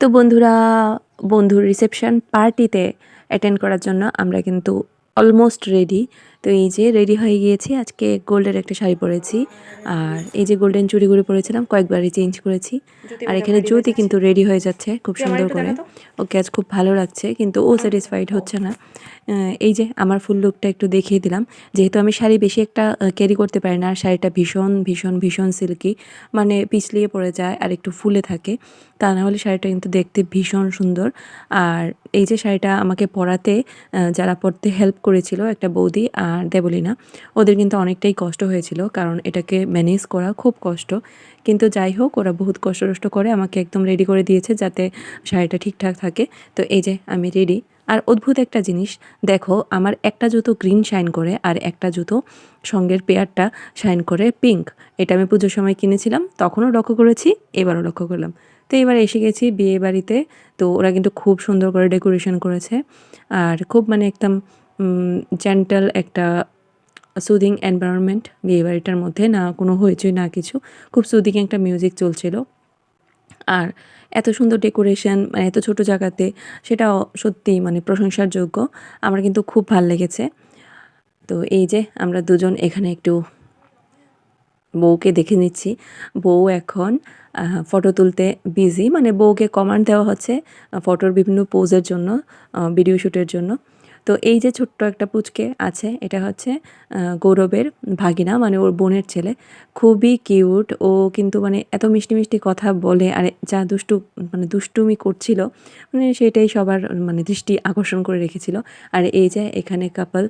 তো বন্ধুরা বন্ধুর রিসেপশন পার্টিতে অ্যাটেন্ড করার জন্য আমরা কিন্তু অলমোস্ট রেডি তো এই যে রেডি হয়ে গিয়েছি আজকে গোল্ডের একটা শাড়ি পরেছি। আর এই যে গোল্ডেন চুড়িগুলো পরেছিলাম কয়েকবারই চেঞ্জ করেছি। আর এখানে জ্যোতি কিন্তু রেডি হয়ে যাচ্ছে খুব সুন্দর করে। ওকে আজ খুব ভালো লাগছে কিন্তু ও স্যাটিসফাইড হচ্ছে না। এই যে আমার ফুল লুকটা একটু দেখিয়ে দিলাম। যেহেতু আমি শাড়ি বেশি একটা ক্যারি করতে পারি না আর শাড়িটা ভীষণ ভীষণ ভীষণ সিল্কি মানে পিছলিয়ে পড়ে যায় আর একটু ফুলে থাকে তা না হলে শাড়িটা কিন্তু দেখতে ভীষণ সুন্দর। আর এই যে শাড়িটা আমাকে পরাতে যারা পরতে হেল্প করেছিল একটা বৌদি আর দেবলিনা, ওদের কিন্তু অনেকটাই কষ্ট হয়েছিল, কারণ এটাকে ম্যানেজ করা খুব কষ্ট। কিন্তু যাই হোক, ওরা বহুত কষ্ট টষ্ট করে আমাকে একদম রেডি করে দিয়েছে যাতে শাড়িটা ঠিকঠাক থাকে। তো এই যে, আমি রেডি আর অদ্ভুত একটা জিনিস, দেখো, আমার একটা জুতো গ্রিন শাইন করে আর একটা জুতো সঙ্গের পেয়ারটা শাইন করে পিঙ্ক এটা আমি পুজোর সময় কিনেছিলাম, তখনও লক্ষ্য করেছি, এবারও লক্ষ্য করলাম। তো এবার এসে গেছি বিয়ে বাড়িতে, তো ওরা কিন্তু খুব সুন্দর করে ডেকোরেশন করেছে। আর খুব মানে একদম জেন্টাল একটা সুদিং এনভায়রনমেন্ট বিয়ে বাড়িটার মধ্যে, না কোনো হইচই, না কিছু। খুব সুদিং একটা মিউজিক চলছিল। আর এত সুন্দর ডেকোরেশন মানে এত ছোট জায়গাতে, সেটাও সত্যি মানে প্রশংসার যোগ্য আমার কিন্তু খুব ভালো লেগেছে। তো এই যে, আমরা দুজন এখানে একটু বউকে দেখে নিচ্ছি। বউ এখন ফটো তুলতে বিজি মানে বউকে কমান্ড দেওয়া হচ্ছে ফটোর বিভিন্ন পোজের জন্য ভিডিও শ্যুটের জন্য। তো এই যে ছোট্ট একটা পুচকে আছে, এটা হচ্ছে গৌরবের ভাগিনা মানে ওর বোনের ছেলে। খুবই কিউট, ও কিন্তু মানে এত মিষ্টি মিষ্টি কথা বলে, আর যা দুষ্টু মানে দুষ্টুমি করছিল মানে সেটাই সবার মানে দৃষ্টি আকর্ষণ করে রেখেছিল। আর এই যে এখানে কাপল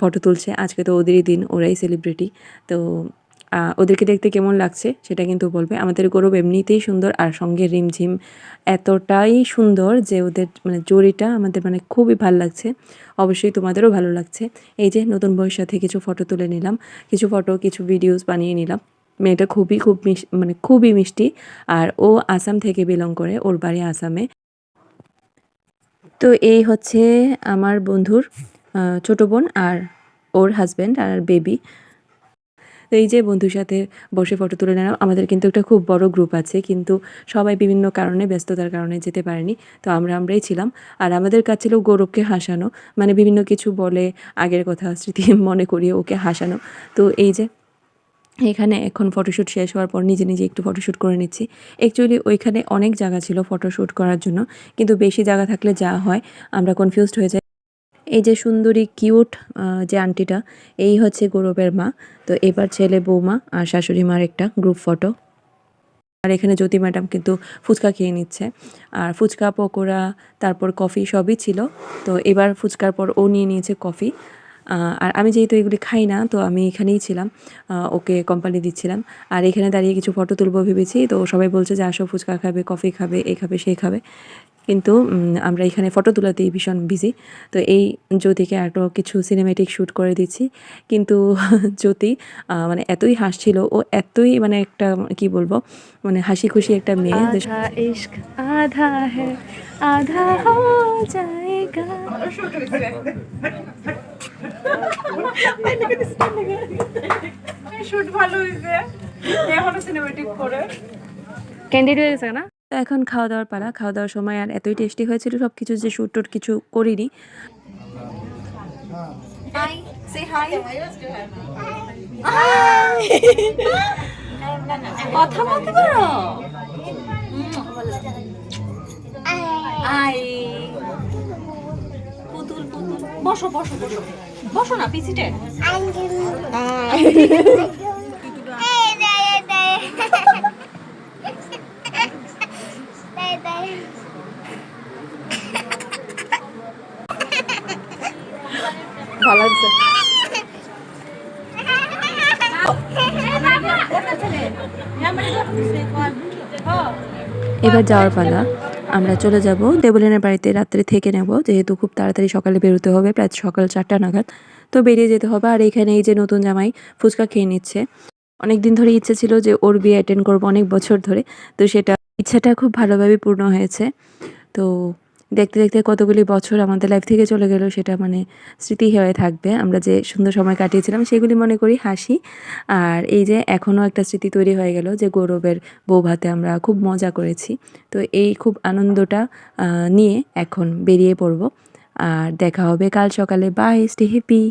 ফটো তুলছে, আজকে তো ওদেরই দিন, ওরাই সেলিব্রিটি তো ওদেরকে দেখতে কেমন লাগছে সেটা কিন্তু বলবে। আমাদের গৌরব এমনিতেই সুন্দর আর সঙ্গে রিমঝিম এতটাই সুন্দর যে ওদের মানে জড়িটা আমাদের মানে খুবই ভালো লাগছে। অবশ্যই তোমাদেরও ভালো লাগছে। এই যে নতুন বউয়ের সাথে কিছু ফটো তুলে নিলাম, কিছু ফটো কিছু ভিডিওস বানিয়ে নিলাম। মেয়েটা খুবই, খুব মানে খুবই মিষ্টি আর ও আসাম থেকে বিলং করে, ওর বাড়ি আসামে। তো এই হচ্ছে আমার বন্ধুর ছোট বোন আর ওর হাজব্যান্ড আর বেবি তো এই যে বন্ধুর সাথে বসে ফটো তুলে নিলাম, আমাদের কিন্তু একটা খুব বড় গ্রুপ আছে, কিন্তু সবাই বিভিন্ন কারণে, ব্যস্ততার কারণে যেতে পারেনি। তো আমরা আমরাই ছিলাম। আর আমাদের কাছে ছিল গৌরবকে হাসানো মানে বিভিন্ন কিছু বলে আগের কথা স্মৃতি মনে করিয়ে ওকে হাসানো। তো এই যে এখানে এখন ফটোশ্যুট শেষ হওয়ার পর নিজে নিজে একটু ফটোশ্যুট করে নিচ্ছি। অ্যাকচুয়ালি ওইখানে অনেক জায়গা ছিল ফটোশ্যুট করার জন্য, কিন্তু বেশি জায়গা থাকলে যা হয়, আমরা কনফিউজড হয়ে যাই। এই যে সুন্দরী কিউট যে আন্টিটা, এই হচ্ছে গৌরবের মা। তো এবার ছেলে বৌমা আর শাশুড়ি মার একটা গ্রুপ ফটো আর এখানে জ্যোতি ম্যাডাম কিন্তু ফুচকা খেয়ে নিচ্ছে। আর ফুচকা, পকোড়া, তারপর কফি সবই ছিল। তো এবার ফুচকার পর ও নিয়ে নিয়েছে কফি। আর আমি যেহেতু এগুলি খাই না, তো আমি এখানেই ছিলাম। ওকে কোম্পানি দিচ্ছিলাম। আর এখানে দাঁড়িয়ে কিছু ফটো তুলবো ভেবেছি। তো সবাই বলছে যে, আসো, ফুচকা খাবে, কফি খাবে এই খাবে সেই খাবে। কিন্তু আমরা এখানে ফটো তোলাতেই ভীষণ বিজি তো এই জ্যোতিকে একটু কিছু সিনেমেটিক শ্যুট করে দিচ্ছি। কিন্তু জ্যোতি মানে এতই হাসছিল ও এতই মানে একটা কি বলব মানে হাসি খুশি একটা মেয়ে। আধা শুট ভালো হয়েছে এখনও সিনেমেটিক করে। হয়ে গেছে না? তো এখন খাওয়া দাওয়ার পালা। খাওয়া দাওয়ার সময় আর এতই টেস্টি হয়েছিল সব কিছু যে শ্যুট টুট কিছু করিনি। কথা বলতে পারো? পুতুল পুতুল। বসো বসো বসো। বসো না পিছিটে ভালো লাগছে। এবার যাওয়ার পালা। আমরা চলে যাব দেবলিনের বাড়িতে। রাত্রে থেকে নেব, যেহেতু খুব তাড়াতাড়ি সকালে বেরোতে হবে, প্রায় সকাল চারটা নাগাদ। তো বেরিয়ে যেতে হবে। আর এখানে এই যে নতুন জামাই ফুচকা খেয়ে নিচ্ছে। অনেক দিন ধরে ইচ্ছে ছিল যে ওর বিয়ে অ্যাটেন্ড করব অনেক বছর ধরে। তো সেটা ইচ্ছাটা খুব ভালোভাবে পূর্ণ হয়েছে। তো দেখতে দেখতে কতগুলি বছর আমাদের লাইফ থেকে চলে গেল, সেটা মানে স্মৃতি হয়ে থাকবে। আমরা যে সুন্দর সময় কাটিয়েছিলাম, সেগুলি মনে করি হাসি। আর এই যে এখনও একটা স্মৃতি তৈরি হয়ে গেল যে গৌরবের বউ ভাতে আমরা খুব মজা করেছি। তো এই খুব আনন্দটা নিয়ে এখন বেরিয়ে পড়ব। আর দেখা হবে কাল সকালে। By stay happy